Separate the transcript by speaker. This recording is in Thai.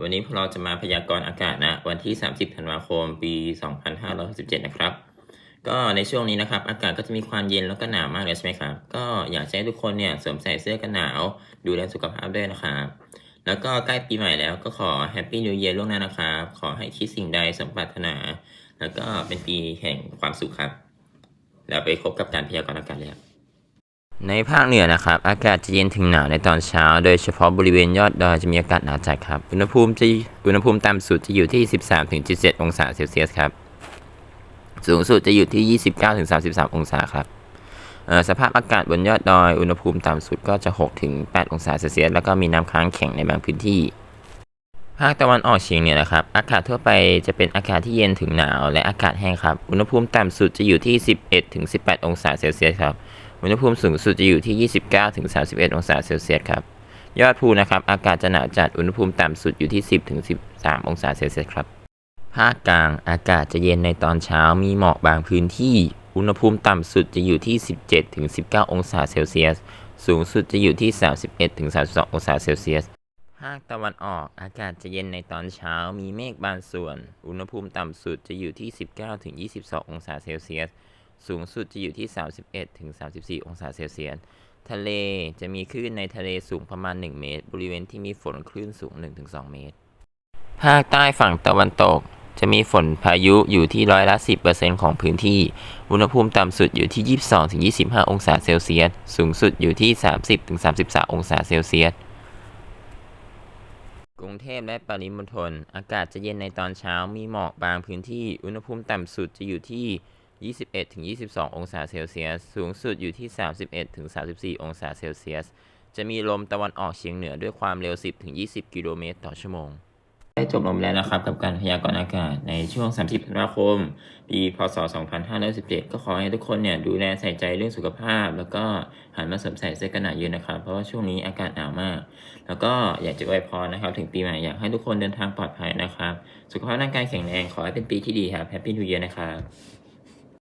Speaker 1: วันนี้เราจะมาพยากรณ์อากาศนะวันที่ 30 ธันวาคม ปี 2567 นะครับ ก็ในช่วงนี้นะครับ อากาศก็จะมีความเย็นแล้วก็หนาวมากเลยใช่ไหมครับ ก็อยากให้ทุกคนเนี่ยสวมใส่เสื้อกันหนาว ดูแลสุขภาพด้วยนะครับ แล้วก็ใกล้ปีใหม่แล้วก็ขอแฮปปี้นิวเยียร์ล่วงหน้านะครับ ขอให้คิดสิ่งใดสมปรารถนา แล้วก็เป็นปีแห่งความสุขครับ แล้วไปพบกับการพยากรณ์อากาศเลยครับ ในภาคเหนือนะครับอากาศจะเย็นถึงหนาวในตอนเช้า โดยเฉพาะบริเวณยอดดอยจะมีอากาศหนาวจัดครับ อุณหภูมิจะอุณหภูมิต่ำสุดจะอยู่ที่ 13-17 องศาเซลเซียสครับ สูงสุดจะอยู่ที่ 29-33 องศาครับสภาพอากาศบนยอดดอยอุณหภูมิต่ำสุดก็จะ 6-8 องศาเซลเซียสแล้วก็มีน้ำค้างแข็งในบางพื้นที่ ภาคตะวันออกเฉียงเหนือนะครับ อากาศทั่วไปจะเป็นอากาศที่เย็นถึงหนาว และอากาศแห้งครับ อุณหภูมิต่ำสุดจะอยู่ที่ 11-18 องศาเซลเซียสครับ อุณหภูมิสูงสุดจะอยู่ที่ 29-31 องศาเซลเซียสครับ ยอดภูนะครับ อากาศจะหนาวจัด อุณหภูมิต่ำสุดอยู่ที่ 10-13 องศาเซลเซียสครับ ภาคกลางอากาศจะเย็นในตอนเช้ามีหมอกบางพื้นที่ อุณหภูมิต่ำสุดจะอยู่ที่ 17-19 องศาเซลเซียส สูงสุดจะอยู่ที่ 31-32 องศาเซลเซียสภาคตะวันออกอากาศจะเย็นในตอนเช้ามีเมฆบางส่วน อุณหภูมิต่ำสุดจะอยู่ที่ 19-22 องศาเซลเซียส สูงสุดจะอยู่ที่ 31ถึง34 องศาเซลเซียส ทะเลจะมีคลื่นในทะเลสูงประมาณ 1 เมตร บริเวณที่มีฝนคลื่นสูง 1-2 เมตร ภาคใต้ฝั่งตะวันตกจะมีฝนพายุอยู่ที่ร้อยละ 10%ของพื้นที่ อุณหภูมิต่ำสุดอยู่ที่ 22-25 องศาเซลเซียส สูงสุดอยู่ที่ 30-33 องศาเซลเซียส กรุงเทพและปริมณฑลอากาศจะเย็นในตอนเช้ามีหมอกบางพื้นที่ อุณหภูมิต่ำสุดจะอยู่ที่ 21-22 องศาเซลเซียส สูงสุดอยู่ที่ 31-34 องศาเซลเซียส จะมีลมตะวันออกเฉียงเหนือด้วยความเร็ว 10-20 กิโลเมตรต่อชั่วโมง ได้จบลงแล้วนะครับกับการพยากรณ์อากาศในช่วง 30ธันวาคม ปีพศ 2517 ก็ขอให้ทุกคนเนี่ยดูแลใส่ใจเรื่องสุขภาพ แล้วก็หันมาสวมใส่เสื้อกันหนาวเยอะนะครับ เพราะว่าช่วงนี้อากาศหนาวมาก แล้วก็อยากจะอวยพรนะครับ ถึงปีใหม่อยากให้ทุกคนเดินทางปลอดภัยนะครับ สุขภาพร่างกายแข็งแรงขอให้เป็นปีที่ดีครับแฮปปี้นิวเยียร์นะครับ